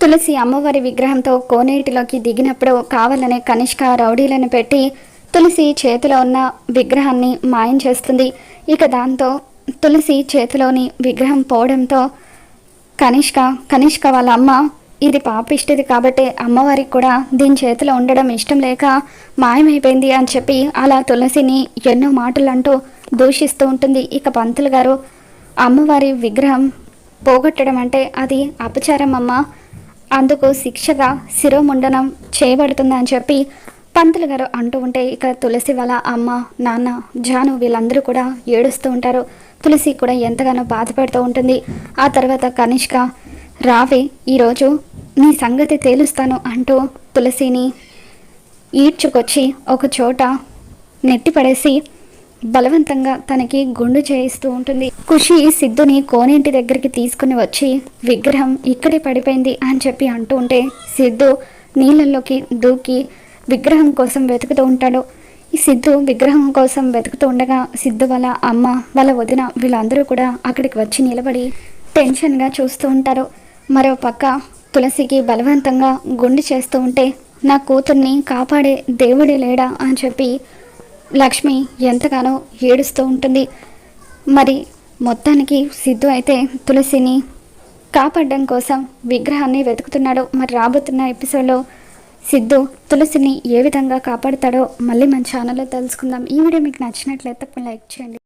తులసి అమ్మవారి విగ్రహంతో కోనేటిలోకి దిగినప్పుడు కావాలనే కనిష్క రౌడీలను పెట్టి తులసి చేతిలో ఉన్న విగ్రహాన్ని మాయం చేస్తుంది. ఇక దాంతో తులసి చేతిలోని విగ్రహం పోవడంతో కనిష్క కనిష్క వాళ్ళ అమ్మ ఇది పాపిష్టిది కాబట్టి అమ్మవారికి కూడా దీని చేతిలో ఉండడం ఇష్టం లేక మాయమైపోయింది అని చెప్పి అలా తులసిని ఎన్నో మాటలు అంటూ దూషిస్తూ ఉంటుంది. ఇక పంతులు గారు అమ్మవారి విగ్రహం పోగొట్టడం అంటే అది అపచారం అమ్మ. అందుకు శిక్షగా శిరోముండనం చేయబడుతుందని చెప్పి పంతులు గారు అంటూ ఉంటే ఇక తులసి వాళ్ళ అమ్మ నాన్న జాను వీళ్ళందరూ కూడా ఏడుస్తూ ఉంటారు. తులసి కూడా ఎంతగానో బాధపడుతూ ఉంటుంది. ఆ తర్వాత కనిష్క రావే ఈరోజు నీ సంగతి తేలుస్తాను అంటూ తులసిని ఈడ్చుకొచ్చి ఒక చోట నెట్టిపడేసి బలవంతంగా తనకి గుండు చేయిస్తూ ఉంటుంది. ఖుషి సిద్ధుని కోనేంటి దగ్గరికి తీసుకుని వచ్చి విగ్రహం ఇక్కడే పడిపోయింది అని చెప్పి అంటూ ఉంటే సిద్ధు నీళ్ళల్లోకి దూకి విగ్రహం కోసం వెతుకుతూ ఉంటాడు. ఈ సిద్ధు విగ్రహం కోసం వెతుకుతూ ఉండగా సిద్ధు వాళ్ళ అమ్మ వాళ్ళ వదిన వీళ్ళందరూ కూడా అక్కడికి వచ్చి నిలబడి టెన్షన్గా చూస్తూ ఉంటారు. మరో పక్క తులసికి బలవంతంగా గుండు చేస్తూ ఉంటే నా కూతుర్ని కాపాడే దేవుడే లేడా అని చెప్పి లక్ష్మి ఎంతగానో ఏడుస్తూ ఉంటుంది. మరి మొత్తానికి సిద్ధు అయితే తులసిని కాపాడడం కోసం విగ్రహాన్ని వెతుకుతున్నాడు. మరి రాబోతున్న ఎపిసోడ్లో సిద్ధు తులసిని ఏ విధంగా కాపాడుతాడో మళ్ళీ మన ఛానల్లో తెలుసుకుందాం. ఈ వీడియో మీకు నచ్చినట్లయితే లైక్ చేయండి.